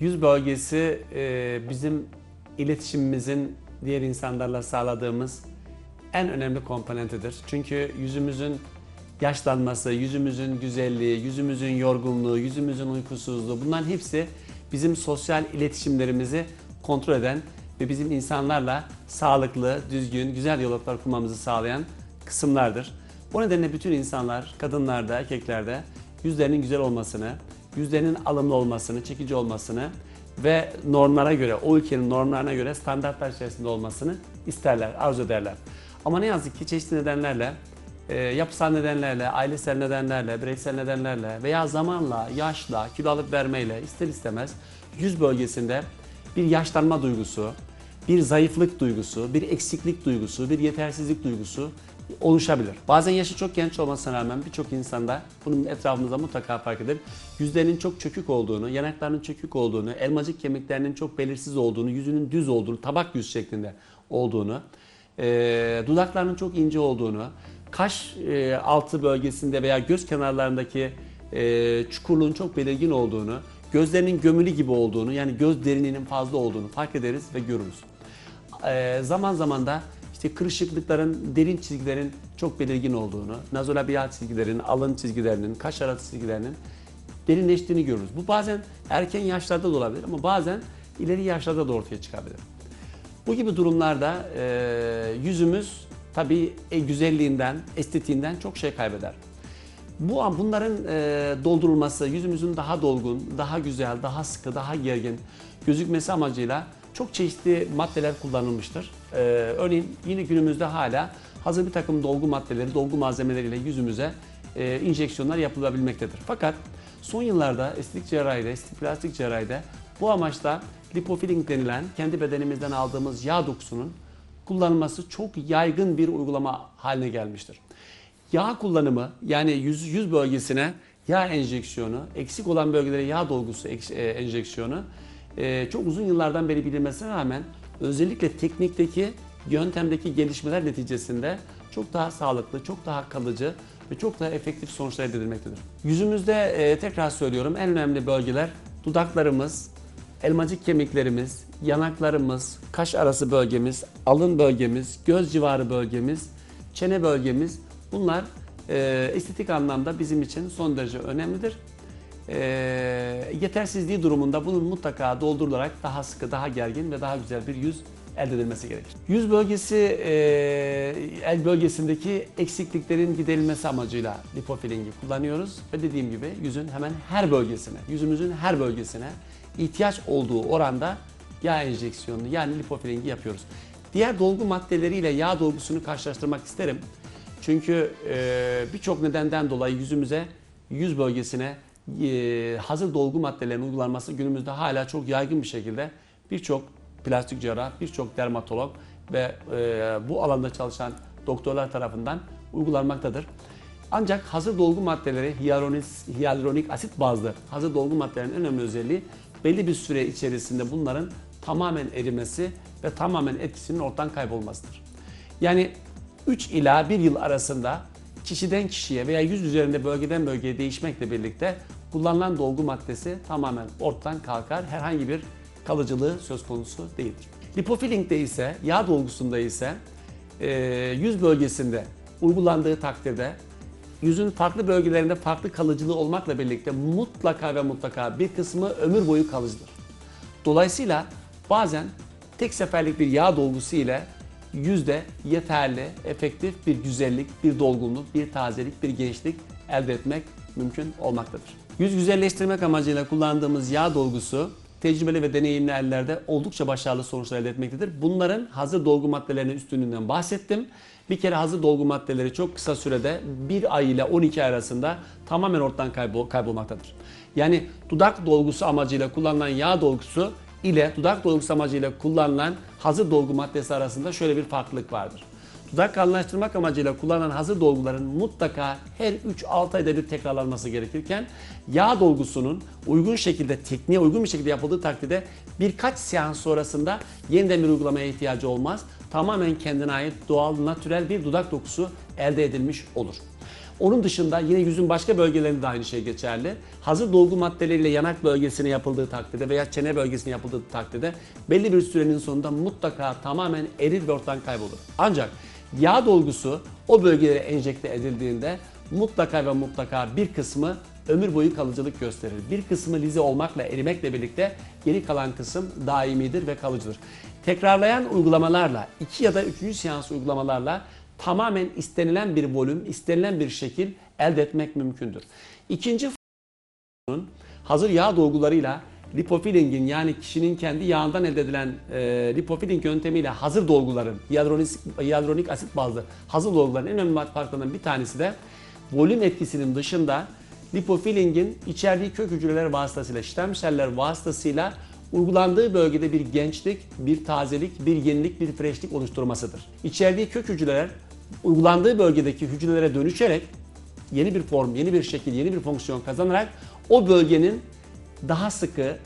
Yüz bölgesi e, bizim iletişimimizin diğer insanlarla sağladığımız en önemli komponentidir. Çünkü yüzümüzün yaşlanması, yüzümüzün güzelliği, yüzümüzün yorgunluğu, yüzümüzün uykusuzluğu bunların hepsi bizim sosyal iletişimlerimizi kontrol eden ve bizim insanlarla sağlıklı, düzgün, güzel diyaloglar kurmamızı sağlayan kısımlardır. Bu nedenle bütün insanlar, kadınlarda, erkeklerde yüzlerinin güzel olmasını, yüzlerinin alımlı olmasını, çekici olmasını ve normlara göre, o ülkenin normlarına göre standartlar içerisinde olmasını isterler, arzu ederler. Ama ne yazık ki çeşitli nedenlerle, e, yapısal nedenlerle, ailesel nedenlerle, bireysel nedenlerle veya zamanla, yaşla, kilo alıp vermeyle ister istemez yüz bölgesinde bir yaşlanma duygusu, bir zayıflık duygusu, bir eksiklik duygusu, bir yetersizlik duygusu oluşabilir. Bazen yaşı çok genç olmasına rağmen birçok insanda bunun etrafımızda mutlaka fark edilir. Yüzlerinin çok çökük olduğunu, yanaklarının çökük olduğunu, elmacık kemiklerinin çok belirsiz olduğunu, yüzünün düz olduğunu, tabak yüz şeklinde olduğunu, e, dudaklarının çok ince olduğunu, kaş e, altı bölgesinde veya göz kenarlarındaki e, çukurluğun çok belirgin olduğunu, gözlerinin gömülü gibi olduğunu, yani göz derinliğinin fazla olduğunu fark ederiz ve görürüz. E, zaman zaman da işte kırışıklıkların, derin çizgilerin çok belirgin olduğunu, nazolabiyal çizgilerin, alın çizgilerinin, kaş arası çizgilerinin derinleştiğini görürüz. Bu bazen erken yaşlarda da olabilir ama bazen ileri yaşlarda da ortaya çıkabilir. Bu gibi durumlarda e, yüzümüz tabii e, güzelliğinden, estetiğinden çok şey kaybeder. Bu bunların e, doldurulması, yüzümüzün daha dolgun, daha güzel, daha sıkı, daha gergin gözükmesi amacıyla çok çeşitli maddeler kullanılmıştır. E, örneğin yine günümüzde hala hazır bir takım dolgu maddeleri, dolgu malzemeleriyle yüzümüze e, enjeksiyonlar yapılabilmektedir. Fakat son yıllarda estetik cerrahide, estetik plastik cerrahide bu amaçla lipofilling denilen kendi bedenimizden aldığımız yağ dokusunun kullanılması çok yaygın bir uygulama haline gelmiştir. Yağ kullanımı yani yüz, yüz bölgesine yağ enjeksiyonu, eksik olan bölgelere yağ dolgusu e, enjeksiyonu e, çok uzun yıllardan beri bilinmesine rağmen özellikle teknikteki, yöntemdeki gelişmeler neticesinde çok daha sağlıklı, çok daha kalıcı ve çok daha efektif sonuçlar elde edilmektedir. Yüzümüzde e, tekrar söylüyorum en önemli bölgeler dudaklarımız, elmacık kemiklerimiz, yanaklarımız, kaş arası bölgemiz, alın bölgemiz, göz civarı bölgemiz, çene bölgemiz bunlar e, estetik anlamda bizim için son derece önemlidir. E, yetersizliği durumunda bunun mutlaka doldurularak daha sıkı, daha gergin ve daha güzel bir yüz elde edilmesi gerekir. Yüz bölgesi, e, el bölgesindeki eksikliklerin giderilmesi amacıyla lipofillingi kullanıyoruz ve dediğim gibi yüzün hemen her bölgesine, yüzümüzün her bölgesine ihtiyaç olduğu oranda yağ enjeksiyonunu yani lipofillingi yapıyoruz. Diğer dolgu maddeleriyle yağ dolgusunu karşılaştırmak isterim. Çünkü e, birçok nedenden dolayı yüzümüze, yüz bölgesine e, hazır dolgu maddelerinin uygulanması günümüzde hala çok yaygın bir şekilde birçok plastik cerrah, birçok dermatolog ve e, bu alanda çalışan doktorlar tarafından uygulanmaktadır. Ancak hazır dolgu maddeleri hyaluronik, hyaluronik asit bazlı hazır dolgu maddelerinin en önemli özelliği belli bir süre içerisinde bunların tamamen erimesi ve tamamen etkisinin ortadan kaybolmasıdır. Yani 3 ila 1 yıl arasında kişiden kişiye veya yüz üzerinde bölgeden bölgeye değişmekle birlikte kullanılan dolgu maddesi tamamen ortadan kalkar. Herhangi bir kalıcılığı söz konusu değildir. Lipofilling'de ise, yağ dolgusunda ise e, yüz bölgesinde uygulandığı takdirde yüzün farklı bölgelerinde farklı kalıcılığı olmakla birlikte mutlaka ve mutlaka bir kısmı ömür boyu kalıcıdır. Dolayısıyla bazen tek seferlik bir yağ dolgusu ile yüzde yeterli, efektif bir güzellik, bir dolgunluk, bir tazelik, bir gençlik elde etmek mümkün olmaktadır. Yüz güzelleştirmek amacıyla kullandığımız yağ dolgusu tecrübeli ve deneyimli ellerde oldukça başarılı sonuçlar elde etmektedir. Bunların hazır dolgu maddelerinin üstünlüğünden bahsettim. Bir kere hazır dolgu maddeleri çok kısa sürede 1 ay ile 12 ay arasında tamamen ortadan kaybol kaybolmaktadır. Yani dudak dolgusu amacıyla kullanılan yağ dolgusu ile dudak dolgusu amacıyla kullanılan hazır dolgu maddesi arasında şöyle bir farklılık vardır. Dudak kalınlaştırmak amacıyla kullanılan hazır dolguların mutlaka her 3-6 ayda bir tekrarlanması gerekirken yağ dolgusunun uygun şekilde, tekniğe uygun bir şekilde yapıldığı takdirde birkaç seans sonrasında yeniden bir uygulamaya ihtiyacı olmaz. Tamamen kendine ait doğal, natürel bir dudak dokusu elde edilmiş olur. Onun dışında yine yüzün başka bölgelerinde de aynı şey geçerli. Hazır dolgu maddeleriyle yanak bölgesine yapıldığı takdirde veya çene bölgesine yapıldığı takdirde belli bir sürenin sonunda mutlaka tamamen erir ve ortadan kaybolur. Ancak yağ dolgusu o bölgelere enjekte edildiğinde mutlaka ve mutlaka bir kısmı ömür boyu kalıcılık gösterir. Bir kısmı lize olmakla, erimekle birlikte geri kalan kısım daimidir ve kalıcıdır. Tekrarlayan uygulamalarla, iki ya da üçüncü seans uygulamalarla tamamen istenilen bir volüm, istenilen bir şekil elde etmek mümkündür. İkinci hazır yağ dolgularıyla lipofilingin yani kişinin kendi yağından elde edilen e, lipofiling yöntemiyle hazır dolguların, hyaluronik, hyaluronik asit bazlı hazır dolguların en önemli farklarından bir tanesi de volüm etkisinin dışında lipofilingin içerdiği kök hücreler vasıtasıyla, stem seller vasıtasıyla uygulandığı bölgede bir gençlik, bir tazelik, bir yenilik, bir freşlik oluşturmasıdır. İçerdiği kök hücreler uygulandığı bölgedeki hücrelere dönüşerek yeni bir form, yeni bir şekil, yeni bir fonksiyon kazanarak o bölgenin daha sıkı,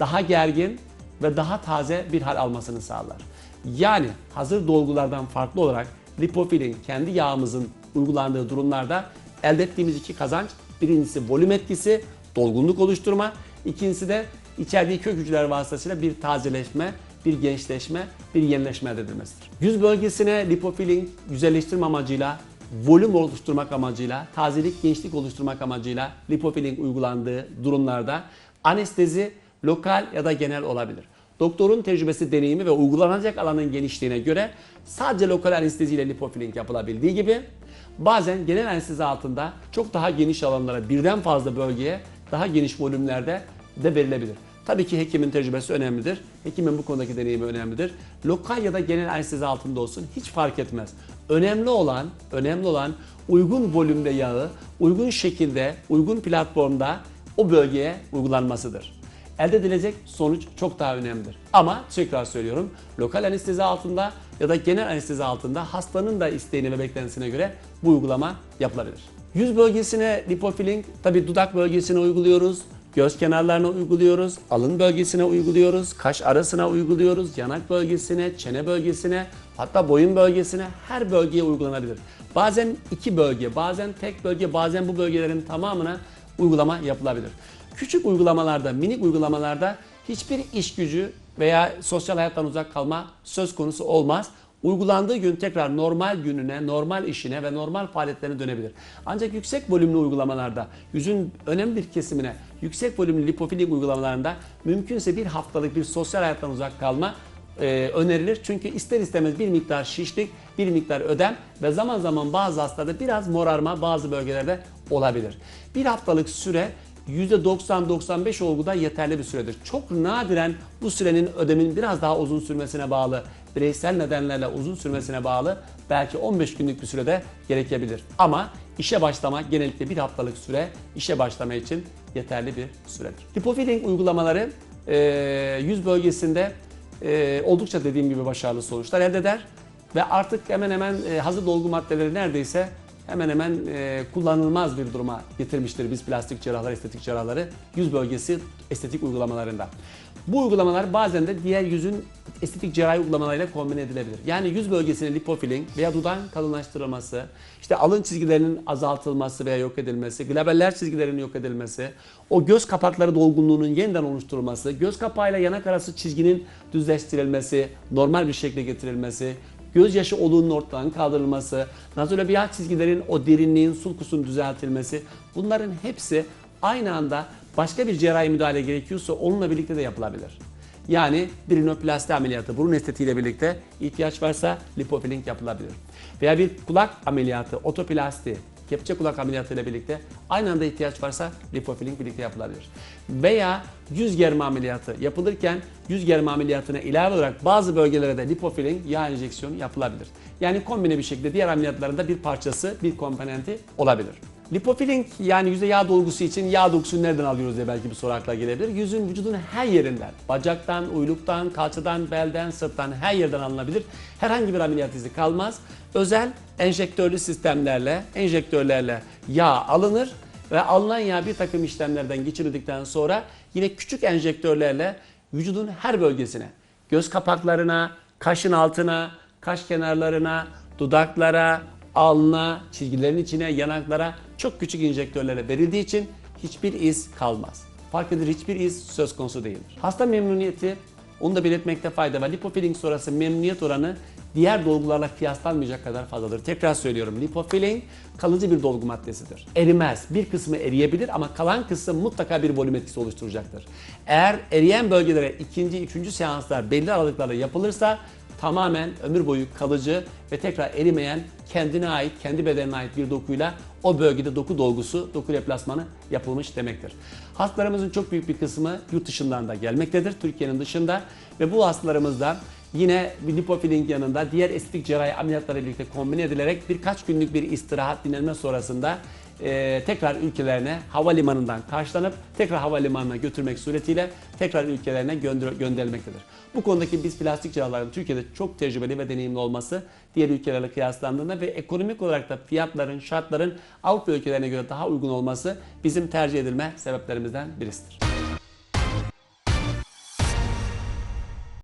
daha gergin ve daha taze bir hal almasını sağlar. Yani hazır dolgulardan farklı olarak lipofilin kendi yağımızın uygulandığı durumlarda elde ettiğimiz iki kazanç birincisi volüm etkisi, dolgunluk oluşturma, ikincisi de içerdiği kök hücreler vasıtasıyla bir tazeleşme, bir gençleşme, bir yenileşme elde edilmesidir. Yüz bölgesine lipofilin güzelleştirme amacıyla volüm oluşturmak amacıyla, tazelik, gençlik oluşturmak amacıyla lipofilling uygulandığı durumlarda anestezi lokal ya da genel olabilir. Doktorun tecrübesi, deneyimi ve uygulanacak alanın genişliğine göre sadece lokal anesteziyle lipofilling yapılabildiği gibi bazen genel anestezi altında çok daha geniş alanlara, birden fazla bölgeye daha geniş volümlerde de verilebilir. Tabii ki hekimin tecrübesi önemlidir. Hekimin bu konudaki deneyimi önemlidir. Lokal ya da genel anestezi altında olsun hiç fark etmez. Önemli olan, önemli olan uygun volümde yağı, uygun şekilde, uygun platformda o bölgeye uygulanmasıdır. Elde edilecek sonuç çok daha önemlidir. Ama tekrar söylüyorum, lokal anestezi altında ya da genel anestezi altında hastanın da isteğine ve beklentisine göre bu uygulama yapılabilir. Yüz bölgesine lipofilling, tabi dudak bölgesine uyguluyoruz. Göz kenarlarına uyguluyoruz, alın bölgesine uyguluyoruz, kaş arasına uyguluyoruz, yanak bölgesine, çene bölgesine, hatta boyun bölgesine her bölgeye uygulanabilir. Bazen iki bölge, bazen tek bölge, bazen bu bölgelerin tamamına uygulama yapılabilir. Küçük uygulamalarda, minik uygulamalarda hiçbir iş gücü veya sosyal hayattan uzak kalma söz konusu olmaz uygulandığı gün tekrar normal gününe, normal işine ve normal faaliyetlerine dönebilir. Ancak yüksek volümlü uygulamalarda, yüzün önemli bir kesimine yüksek volümlü lipofilling uygulamalarında mümkünse bir haftalık bir sosyal hayattan uzak kalma e, önerilir. Çünkü ister istemez bir miktar şişlik, bir miktar ödem ve zaman zaman bazı hastalarda biraz morarma bazı bölgelerde olabilir. Bir haftalık süre %90-95 olguda yeterli bir süredir. Çok nadiren bu sürenin ödemin biraz daha uzun sürmesine bağlı, bireysel nedenlerle uzun sürmesine bağlı belki 15 günlük bir sürede gerekebilir. Ama işe başlama genellikle bir haftalık süre işe başlama için yeterli bir süredir. Lipofilling uygulamaları e, yüz bölgesinde e, oldukça dediğim gibi başarılı sonuçlar elde eder ve artık hemen hemen e, hazır dolgu maddeleri neredeyse hemen hemen e, kullanılmaz bir duruma getirmiştir biz plastik cerrahlar, estetik cerrahları yüz bölgesi estetik uygulamalarında. Bu uygulamalar bazen de diğer yüzün estetik cerrahi uygulamalarıyla kombine edilebilir. Yani yüz bölgesine lipofilling veya dudağın kalınlaştırılması, işte alın çizgilerinin azaltılması veya yok edilmesi, glabeller çizgilerinin yok edilmesi, o göz kapakları dolgunluğunun yeniden oluşturulması, göz kapağıyla yanak arası çizginin düzleştirilmesi, normal bir şekilde getirilmesi, gözyaşı oluğunun ortadan kaldırılması, nazolabiyal çizgilerin o derinliğin, sulkusun düzeltilmesi bunların hepsi aynı anda başka bir cerrahi müdahale gerekiyorsa onunla birlikte de yapılabilir. Yani bir rinoplasti ameliyatı burun estetiğiyle birlikte ihtiyaç varsa lipofilling yapılabilir. Veya bir kulak ameliyatı, otoplasti, kepçe kulak ameliyatı ile birlikte aynı anda ihtiyaç varsa lipofilling birlikte yapılabilir. Veya yüz germe ameliyatı yapılırken yüz germe ameliyatına ilave olarak bazı bölgelere de lipofilling yağ enjeksiyonu yapılabilir. Yani kombine bir şekilde diğer ameliyatlarında bir parçası, bir komponenti olabilir. Lipofilling yani yüze yağ dolgusu için yağ dokusunu nereden alıyoruz diye belki bir soru akla gelebilir. Yüzün vücudun her yerinden, bacaktan, uyluktan, kalçadan, belden, sırttan her yerden alınabilir. Herhangi bir ameliyat izi kalmaz. Özel enjektörlü sistemlerle, enjektörlerle yağ alınır ve alınan yağ bir takım işlemlerden geçirildikten sonra yine küçük enjektörlerle vücudun her bölgesine, göz kapaklarına, kaşın altına, kaş kenarlarına, dudaklara, alnına, çizgilerin içine, yanaklara çok küçük enjektörlere verildiği için hiçbir iz kalmaz. Fark edilir hiçbir iz söz konusu değildir. Hasta memnuniyeti, onu da belirtmekte fayda var. Lipofilling sonrası memnuniyet oranı diğer dolgularla kıyaslanmayacak kadar fazladır. Tekrar söylüyorum. Lipofilling kalıcı bir dolgu maddesidir. Erimez. Bir kısmı eriyebilir ama kalan kısım mutlaka bir volüm etkisi oluşturacaktır. Eğer eriyen bölgelere ikinci, üçüncü seanslar belli aralıklarla yapılırsa tamamen ömür boyu kalıcı ve tekrar erimeyen kendine ait, kendi bedenine ait bir dokuyla o bölgede doku dolgusu, doku replasmanı yapılmış demektir. Hastalarımızın çok büyük bir kısmı yurt dışından da gelmektedir, Türkiye'nin dışında ve bu hastalarımızda yine bir lipofilling yanında diğer estetik cerrahi ameliyatlarla birlikte kombine edilerek birkaç günlük bir istirahat dinlenme sonrasında e, tekrar ülkelerine havalimanından karşılanıp tekrar havalimanına götürmek suretiyle tekrar ülkelerine gönder- gönderilmektedir. Bu konudaki biz plastik cerrahların Türkiye'de çok tecrübeli ve deneyimli olması diğer ülkelerle kıyaslandığında ve ekonomik olarak da fiyatların, şartların Avrupa ülkelerine göre daha uygun olması bizim tercih edilme sebeplerimizden birisidir.